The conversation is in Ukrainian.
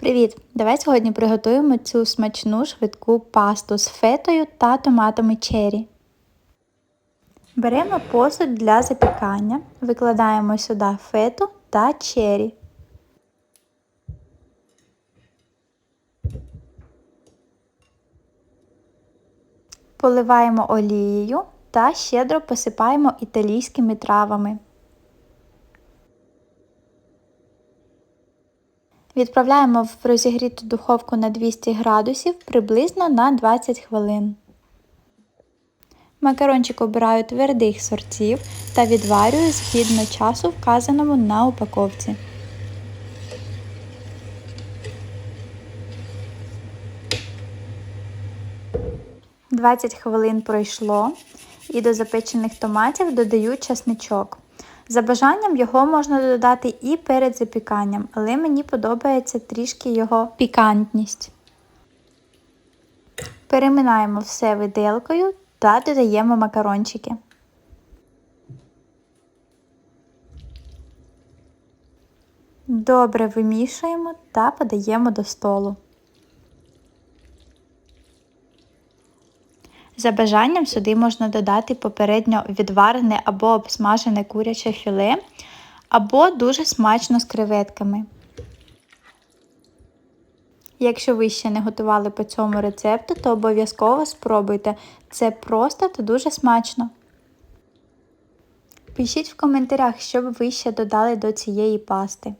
Привіт! Давай сьогодні приготуємо цю смачну швидку пасту з фетою та томатами черрі. Беремо посуд для запікання, викладаємо сюди фету та черрі. Поливаємо олією та щедро посипаємо італійськими травами. Відправляємо в розігріту духовку на 200 градусів приблизно на 20 хвилин. Макарончик обираю твердих сортів та відварюю згідно часу, вказаному на упаковці. Двадцять хвилин пройшло і до запечених томатів додаю часничок. За бажанням його можна додати і перед запіканням, але мені подобається трішки його пікантність. Переминаємо все виделкою та додаємо макарончики. Добре вимішуємо та подаємо до столу. За бажанням сюди можна додати попередньо відварене або обсмажене куряче філе, або дуже смачно з креветками. Якщо ви ще не готували по цьому рецепту, то обов'язково спробуйте. Це просто та дуже смачно. Пишіть в коментарях, що б ви ще додали до цієї пасти.